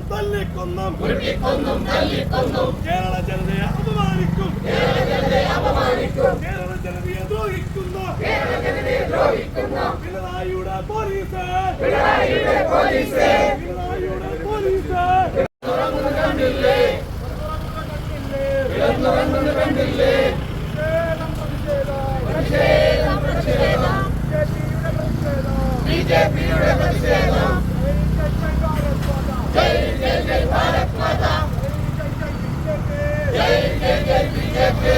ഉരുട്ടിക്കൊന്നും തല്ലിക്കൊന്നും. ഉരുട്ടിക്കൊന്നും തല്ലിക്കൊന്നും. കേരള ജനതയെ അപമാനിക്കും. കേരള ജനതയെ അപമാനിക്കും. കേരള ജനതയെ ദ്രോഹിക്കുന്നു. കേരള ജനതയെ ദ്രോഹിക്കുന്നു. പിണറായിയുടെ പോലീസ്. പിണറായിയുടെ പോലീസ്. പിണറായിയുടെ പോലീസ്. കണ്ടില്ലേ? കണ്ടില്ലേ? പ്രതിഷേധം. പ്രതിഷേധം. ബിജെപിയുടെ പ്രതിഷേധം. ജയ് ജയ് ജയ് ഭാരത് മാതാ ജയ് ജയ് ജയ് ബിജെപി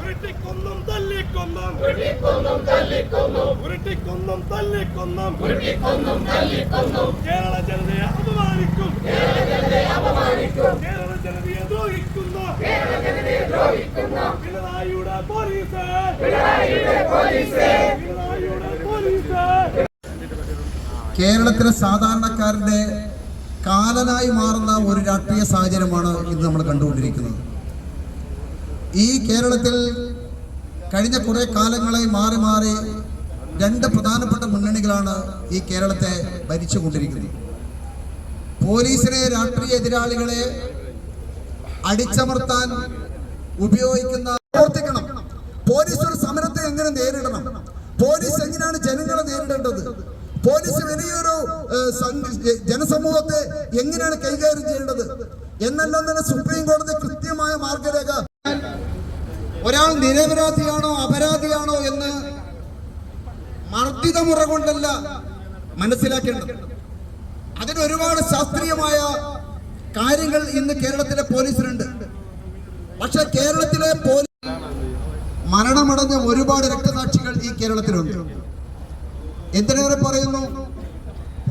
ഉരുട്ടിക്കൊന്നും തല്ലിക്കൊന്നും ഉരുട്ടിക്കൊന്നും തല്ലിക്കൊന്നും ഉരുട്ടിക്കൊന്നും തല്ലിക്കൊന്നും ഉരുട്ടിക്കൊന്നും തല്ലിക്കൊന്നും കേരള ജനതയെ അപമാനിക്കും. കേരള ജനതയെ അപമാനിക്കും. കേരള ജനതയെ ദ്രോഹിക്കുന്ന കേരള ജനതയെ ദ്രോഹിക്കുന്ന. പിണറായിയുടെ പോലീസ്. പിണറായിയുടെ പോലീസ്. പിണറായിയുടെ പോലീസ്. കേരളത്തിലെ സാധാരണക്കാരന്റെ കാലനായി മാറുന്ന ഒരു രാഷ്ട്രീയ സാഹചര്യമാണ് ഇന്ന് നമ്മൾ കണ്ടുകൊണ്ടിരിക്കുന്നത്. ഈ കേരളത്തിൽ കഴിഞ്ഞ കുറേ കാലങ്ങളായി മാറി മാറി രണ്ട് പ്രധാനപ്പെട്ട മുന്നണികളാണ് ഈ കേരളത്തെ ഭരിച്ചുകൊണ്ടിരിക്കുന്നത്. പോലീസിനെ രാഷ്ട്രീയ എതിരാളികളെ അടിച്ചമർത്താൻ ഉപയോഗിക്കുന്ന പ്രവർത്തിക്കണം. പോലീസ് ഒരു സമരത്തെ എങ്ങനെ നേരിടണം? പോലീസ് എങ്ങനെയാണ് ജനങ്ങളെ നേരിടേണ്ടത്? പോലീസ് വലിയൊരു ജനസമൂഹത്തെ എങ്ങനെയാണ് കൈകാര്യം ചെയ്യേണ്ടത്? എന്നെല്ലാം തന്നെ സുപ്രീം കോടതി കൃത്യമായ മാർഗരേഖ ഒരാൾ നിരപരാധിയാണോ അപരാധിയാണോ എന്ന് കൊണ്ടല്ല മനസ്സിലാക്കേണ്ടത്. അതിന് ഒരുപാട് ശാസ്ത്രീയമായ കാര്യങ്ങൾ ഇന്ന് കേരളത്തിലെ പോലീസിനുണ്ട്. പക്ഷെ കേരളത്തിലെ പോലീസ് മരണമടഞ്ഞ ഒരുപാട് രക്തസാക്ഷികൾ ഈ കേരളത്തിലുണ്ട്. എന്തിനേറെ പറയുന്നു?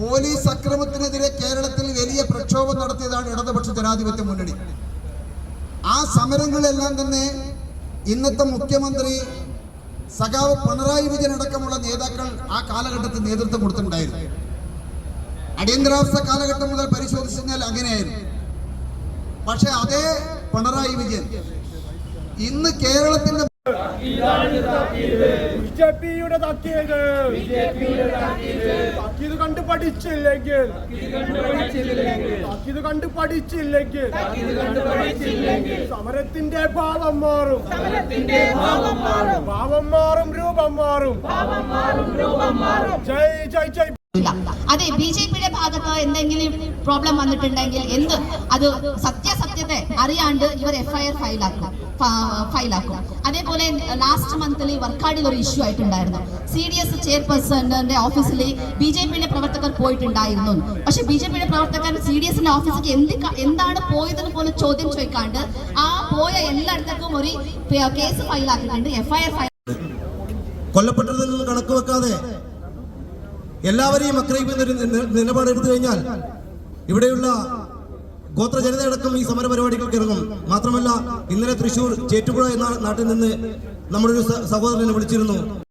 പോലീസ് അക്രമത്തിനെതിരെ കേരളത്തിൽ വലിയ പ്രക്ഷോഭം നടത്തിയതാണ് ഇടതുപക്ഷ ജനാധിപത്യ മുന്നണി. ആ സമരങ്ങളെല്ലാം തന്നെ ഇന്നത്തെ മുഖ്യമന്ത്രി സഖാവ് പിണറായി വിജയൻ അടക്കമുള്ള നേതാക്കൾ ആ കാലഘട്ടത്തിൽ നേതൃത്വം കൊടുത്തിട്ടുണ്ടായിരുന്നു. അടിയന്തരാവസ്ഥ കാലഘട്ടം മുതൽ പരിശോധിച്ചു അങ്ങനെയായിരുന്നു. പക്ഷെ അതേ പിണറായി വിജയൻ ഇന്ന് കേരളത്തിന്റെ ബിജെപിയുടെ കണ്ട് പഠിച്ചില്ലെങ്കിൽ. കണ്ട് പഠിച്ചില്ലെങ്കിൽ. സമരത്തിന്റെ ഭാവം മാറും. ഭാവം മാറും. രൂപം മാറും. ജയ് ജയ് ജയ്. അതെ ബി ജെ പിയുടെ ഭാഗത്ത് എന്തെങ്കിലും പ്രോബ്ലം വന്നിട്ടുണ്ടെങ്കിൽ എന്ത്? അത് സത്യാസത്യത്തെ അറിയാണ്ട് ഇവർ എഫ്ഐആർ ഫയലാക്കും. ഫയലാക്കും. അതേപോലെ ലാസ്റ്റ് മന്തിൽ വർക്കാടിൽ ഒരു ഇഷ്യൂ ആയിട്ടുണ്ടായിരുന്നു. സി ഡി എസ് ചെയർപേഴ്സണിന്റെ ഓഫീസിൽ ബി ജെ പിയുടെ പ്രവർത്തകർ പോയിട്ടുണ്ടായിരുന്നു. പക്ഷെ ബി ജെ പിയുടെ പ്രവർത്തകർ സി ഡി എസിന്റെ ഓഫീസിലേക്ക് എന്ത് എന്താണ് പോയതെന്ന് പോലും ചോദ്യം ചോദിക്കാണ്ട് ആ പോയ എല്ലായിടത്തേക്കും ഒരു കേസ് ഫയലാക്കിയിട്ടുണ്ട്. എഫ്ഐആർ ഫയൽ കൊല്ലപ്പെട്ടതിൽ നിന്ന് കണക്ക് വെക്കാതെ എല്ലാവരെയും അക്രയിക്കുന്ന ഒരു നിലപാടെടുത്തു കഴിഞ്ഞാൽ ഇവിടെയുള്ള ഗോത്ര ജനതയടക്കം ഈ സമര പരിപാടികൾക്ക് ഇറങ്ങും. മാത്രമല്ല ഇന്നലെ തൃശൂർ ചേറ്റുപുഴ എന്ന നാട്ടിൽ നിന്ന് നമ്മുടെ ഒരു സഹോദരനെ വിളിച്ചിരുന്നു.